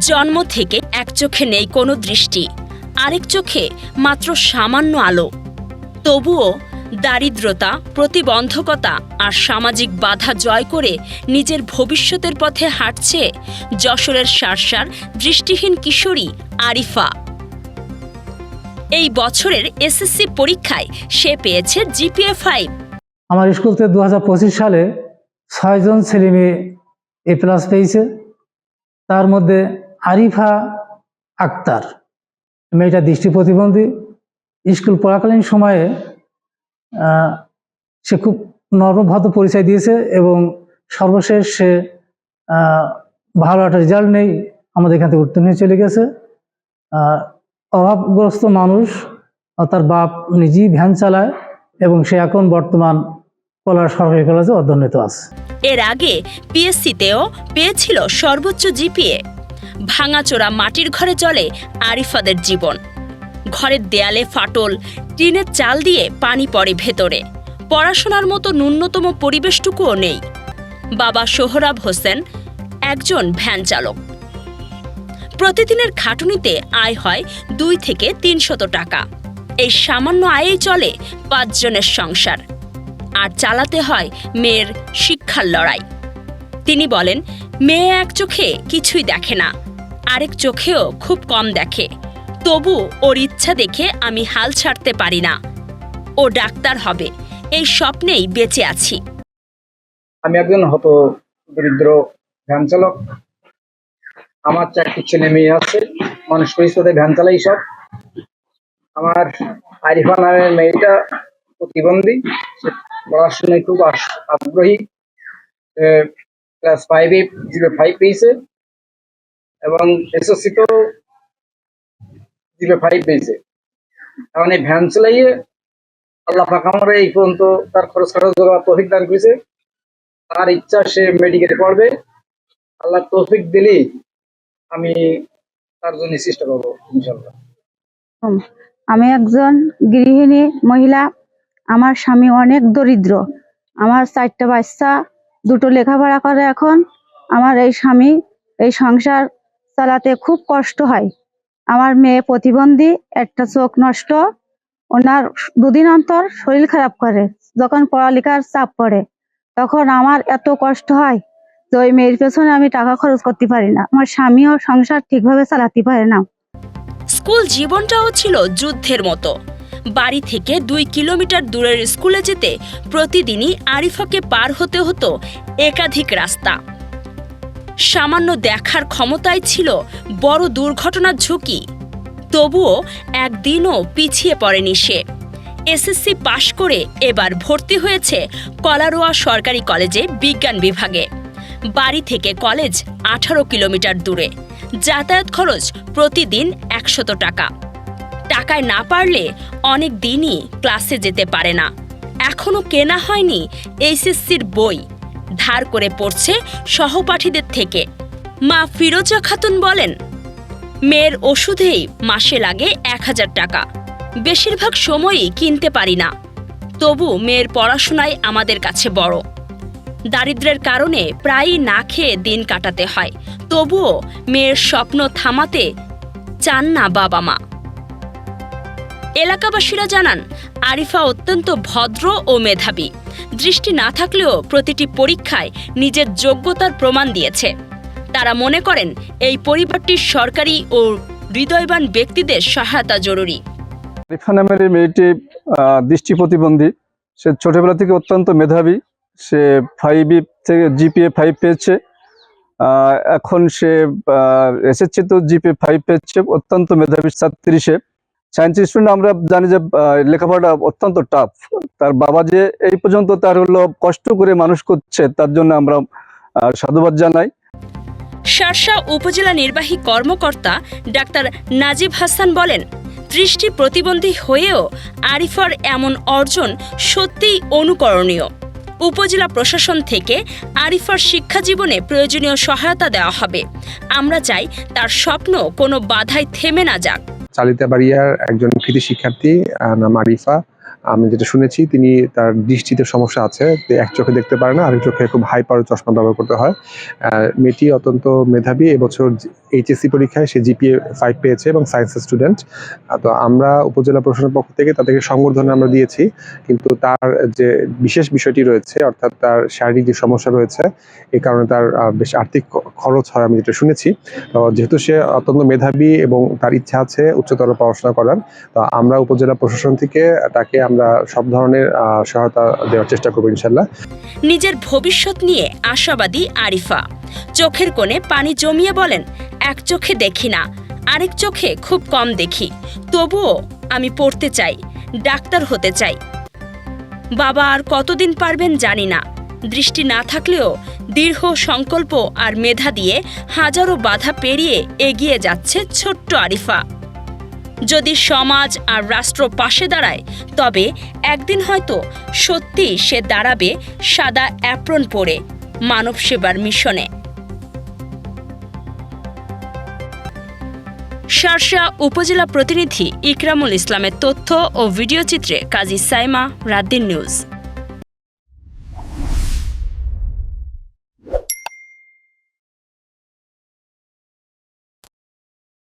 জন্ম থেকে এক চোখে নেই কোনো দৃষ্টি, আরেক চোখে মাত্র সামান্য আলো। তবুও দারিদ্রতা, প্রতিবন্ধকতা আর সামাজিক বাধা জয় করে নিজের ভবিষ্যতের পথে হাঁটছে যশোরের সারসার দৃষ্টিহীন কিশোরী আরিফা। এই বছরের এসএসসি পরীক্ষায় সে পেয়েছে জিপিএ ফাইভ। আমার স্কুল থেকে দু হাজার পঁচিশ সালে ছয়জন ছেলে মেয়ে এ প্লাস পেয়েছে। তার মধ্যে আরিফা আক্তার, মেয়েটা দৃষ্টি প্রতিবন্ধী। স্কুল পড়াকালীন সময়ে সে খুব নর্মভাত পরিচয় দিয়েছে এবং সর্বশেষ সে ভালো একটা রেজাল্ট নেই, আমাদের এখান থেকে উত্তীর্ণ হয়ে চলে গেছে। অভাবগ্রস্ত মানুষ তার বাপ নিজেই ভ্যান চালায় এবং সে এখন বর্তমান কলার সরকারি কলেজে অধ্যয়নরত আছে। এর আগে পিএসসিতেও পেয়েছিল সর্বোচ্চ জিপিএ ভাঙাচোরা মাটির ঘরে চলে আরিফাদের জীবন। ঘরের দেয়ালে ফাটল, টিনের চাল দিয়ে পানি পড়ে ভেতরে। পড়াশোনার মতো ন্যূনতম পরিবেশটুকুও নেই। বাবা সোহরাব হোসেন একজন ভ্যান চালক। প্রতিদিনের খাটুনিতে আয় হয় দুই থেকে তিনশত টাকা। এই সামান্য আয়েই চলে পাঁচজনের সংসার। আর চালাতে হয় মেয়ের শিক্ষার লড়াই। তিনি বলেন, মেয়ে এক চোখে কিছুই দেখে না। আরেক চোখেও খুব কম দেখে। তবু ওর ইচ্ছা দেখে আমি হাল ছাড়তে পারি না। ও ডাক্তার হবে, এই স্বপ্নেই বেঁচে আছি। আমি একজন হত দরিদ্র ভ্যান চালক। আমার চারটি ছেলে মেয়ে আছে, মানুষ পরিষদে ভ্যান চালাই সব। আমার আরিফা নামের মেয়েটা প্রতিবন্ধী পড়াশোনায় খুব আগ্রহী। ক্লাস ফাইভে জিরো ফাইভ পেয়েছে। এবং এসএসসি তো জিরো ফাইভ পেয়েছে এখন এই ভ্যান চালাইয়ে আল্লাহ আমার এই পর্যন্ত তার খরচ খরচ তৌফিক দান করেছে। তার ইচ্ছা সে মেডিকেলে পড়বে। আল্লাহ তৌফিক দিলেই আমি তার জন্য চেষ্টা করব ইনশাল্লাহ। আমি একজন গৃহিণী মহিলা, আমার স্বামী অনেক দরিদ্র। আমার চারটা বাচ্চা, দুটো লেখাপড়া করে এখন। আমার এই স্বামী এই সংসার চালাতে খুব কষ্ট হয়। আমার মেয়ে প্রতিবন্ধী, একটা চোখ নষ্ট, ওনার দুদিন অন্তর শরীর খারাপ করে, যখন পড়ালেখার চাপ পড়ে, তখন আমার এত কষ্ট হয় যে ওই মেয়ের পেছনে আমি টাকা খরচ করতে পারি না। আমার স্বামীও সংসার ঠিকভাবে চালাতে পারে না। স্কুল জীবনটাও ছিল যুদ্ধের মতো। বাড়ি থেকে দুই কিলোমিটার দূরের স্কুলে যেতে প্রতিদিনই আরিফাকে পার হতে হতো একাধিক রাস্তা। সামান্য দেখার ক্ষমতায় ছিল বড় দুর্ঘটনার ঝুঁকি। তবুও একদিনও পিছিয়ে পড়েনি সে। এসএসসি পাশ করে এবার ভর্তি হয়েছে কলারোয়া সরকারি কলেজে বিজ্ঞান বিভাগে। বাড়ি থেকে কলেজ আঠারো কিলোমিটার দূরে। যাতায়াত খরচ প্রতিদিন একশত টাকা। টাকায় না পারলে অনেক দিনই ক্লাসে যেতে পারে না। এখনও কেনা হয়নি এইচএসসির বই। ধার করে পড়ছে সহপাঠীদের থেকে। মা ফিরোজা খাতুন বলেন, মেয়ের ওষুধেই মাসে লাগে এক হাজার টাকা। বেশিরভাগ সময়ই কিনতে পারি না। তবু মেয়ের পড়াশোনাই আমাদের কাছে বড়। দারিদ্র্যের কারণে প্রায়ই না খেয়ে দিন কাটাতে হয়। তবুও মেয়ের স্বপ্ন থামাতে চান না বাবা মা। এলাকাবাসীরা জানান, আরিফা অত্যন্ত ভদ্র ও মেধাবী। দৃষ্টি না থাকলেও প্রতিটি পরীক্ষায় নিজের যোগ্যতার প্রমাণ দিয়েছে। তারা মনে করেন এই পরিবারটির সরকারি ও হৃদয়বান ব্যক্তিদের সহায়তা জরুরি। রিফা নামের এই মেয়েটি দৃষ্টি প্রতিবন্ধী। সে ছোটবেলা থেকে অত্যন্ত মেধাবী। সে ফাইভ থেকে জিপিএ ফাইভ পেয়েছে। এখন সে এসএসসি তো জিপিএ ফাইভ পেয়েছে। অত্যন্ত মেধাবী ছাত্রী সে। সায়েন্স স্টুডেন্ট আমরা জানি যে লেখাপড়াটা অত্যন্ত টাফ তার বাবা যে এই পর্যন্ত তার হলো কষ্ট করে মানুষ করছে, তার জন্য আমরা সাধুবাদ জানাই। শার্শা উপজেলা নির্বাহী কর্মকর্তা ডাক্তার নাজিব হাসান বলেন, দৃষ্টি প্রতিবন্ধী হয়েও আরিফার এমন অর্জন সত্যিই অনুকরণীয়। উপজেলা প্রশাসন থেকে আরিফার শিক্ষা জীবনে প্রয়োজনীয় সহায়তা দেওয়া হবে। আমরা চাই তার স্বপ্ন কোনো বাধায় থেমে না যাক। চালিতা বাড়িয়ার একজন কৃতি শিক্ষার্থী নাম আরিফা। আমি যেটা শুনেছি, তিনি তার দৃষ্টিতে সমস্যা আছে এক চোখে দেখতে পারে না, আরেক চোখে খুব হাই পাওয়ার চশমা ব্যবহার করতে হয়। মেয়েটি অত্যন্ত মেধাবী, এবছর এইচএসসি পরীক্ষায় সে জিপিএ ফাইভ পেয়েছে এবং সায়েন্সের স্টুডেন্ট তো আমরা উপজেলা প্রশাসনের পক্ষ থেকে তাদেরকে সংবর্ধনা আমরা দিয়েছি, কিন্তু তার যে বিশেষ বিষয়টি রয়েছে, অর্থাৎ তার শারীরিক যে সমস্যা রয়েছে এই কারণে তার বেশ আর্থিক খরচ হয়, আমি যেটা শুনেছি। তো যেহেতু সে অত্যন্ত মেধাবী এবং তার ইচ্ছা আছে উচ্চতর পড়াশোনা করার, তো আমরা উপজেলা প্রশাসন থেকে তাকে আমরা সব ধরনের সহায়তা দেওয়ার চেষ্টা করব ইনশাল্লাহ নিজের ভবিষ্যৎ নিয়ে আশাবাদী আরিফা। চোখের কোণে পানি জমিয়ে বলেন, এক চোখে দেখি না, আরেক চোখে খুব কম দেখি। তবুও আমি পড়তে চাই, ডাক্তার হতে চাই। বাবা আর কতদিন পারবেন জানি না। দৃষ্টি না থাকলেও দীর্ঘ সংকল্প আর মেধা দিয়ে হাজারো বাধা পেরিয়ে এগিয়ে যাচ্ছে ছোট্ট আরিফা। যদি সমাজ আর রাষ্ট্র পাশে দাঁড়ায়, তবে একদিন হয়তো সত্যি সে দাঁড়াবে সাদা অ্যাপ্রন পরে মানব সেবার মিশনে। শার্শা উপজেলা প্রতিনিধি ইকরামুল ইসলামের তথ্য ও ভিডিও চিত্রে কাজী সাইমা রাদ্দিন নিউজ।